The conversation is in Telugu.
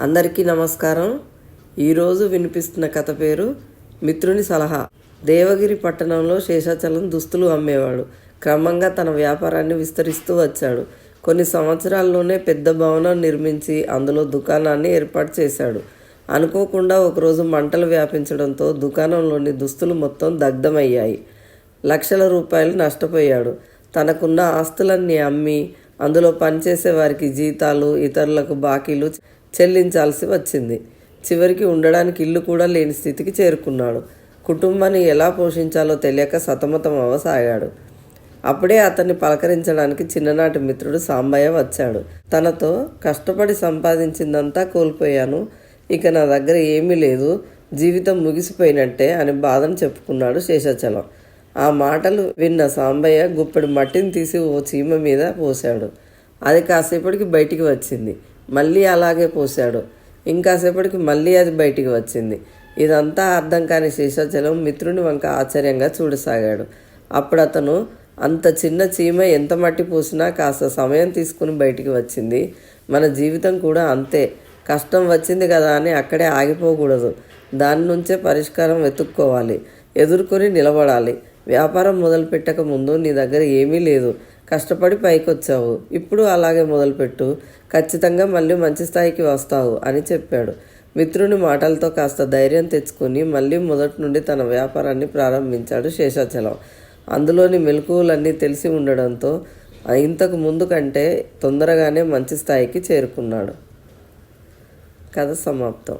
అందరికీ నమస్కారం. ఈరోజు వినిపిస్తున్న కథ పేరు మిత్రుని సలహా. దేవగిరి పట్టణంలో శేషాచలం దుస్తులు అమ్మేవాడు. క్రమంగా తన వ్యాపారాన్ని విస్తరిస్తూ వచ్చాడు. కొన్ని సంవత్సరాల్లోనే పెద్ద భవనం నిర్మించి అందులో దుకాణాన్ని ఏర్పాటు చేశాడు. అనుకోకుండా ఒకరోజు మంటలు వ్యాపించడంతో దుకాణంలోని దుస్తులు మొత్తం దగ్ధమయ్యాయి. లక్షల రూపాయలు నష్టపోయాడు. తనకున్న ఆస్తులన్నీ అమ్మి అందులో పనిచేసే వారికి జీతాలు ఇతరులకు బాకీలు చెల్లించాల్సి వచ్చింది. చివరికి ఉండడానికి ఇల్లు కూడా లేని స్థితికి చేరుకున్నాడు. కుటుంబాన్ని ఎలా పోషించాలో తెలియక సతమతం అవసాగాడు. అప్పుడే అతన్ని పలకరించడానికి చిన్ననాటి మిత్రుడు సాంబయ్య వచ్చాడు. తనతో కష్టపడి సంపాదించిందంతా కోల్పోయాను. ఇక నా దగ్గర ఏమీ లేదు. జీవితం ముగిసిపోయినట్టే అని బాధను చెప్పుకున్నాడు శేషాచలం. ఆ మాటలు విన్న సాంబయ్య గుప్పెడు మట్టిని తీసి ఓ చీమ మీద పోశాడు. అది కాసేపటికి బయటికి వచ్చింది. మళ్ళీ అలాగే పోశాడు. ఇంకాసేపటికి మళ్ళీ అది బయటికి వచ్చింది. ఇదంతా అర్థం కాని శేషాచలం మిత్రుని వంక ఆశ్చర్యంగా చూడసాగాడు. అప్పుడు అతను అంత చిన్న చీమ ఎంత మట్టి పూసినా కాస్త సమయం తీసుకుని బయటికి వచ్చింది. మన జీవితం కూడా అంతే. కష్టం వచ్చింది కదా అని అక్కడే ఆగిపోకూడదు. దాని నుంచే పరిష్కారం వెతుక్కోవాలి. ఎదుర్కొని నిలబడాలి. వ్యాపారం మొదలుపెట్టక ముందు నీ దగ్గర ఏమీ లేదు. కష్టపడి పైకొచ్చావు. ఇప్పుడు అలాగే మొదలుపెట్టు. ఖచ్చితంగా మళ్ళీ మంచి స్థాయికి వస్తావు అని చెప్పాడు. మిత్రుని మాటలతో కాస్త ధైర్యం తెచ్చుకుని మళ్ళీ మొదటి నుండి తన వ్యాపారాన్ని ప్రారంభించాడు శేషాచలం. అందులోని మెలకువలన్నీ తెలిసి ఉండడంతో ఇంతకు ముందు కంటే తొందరగానే మంచి స్థాయికి చేరుకున్నాడు. కథ సమాప్తం.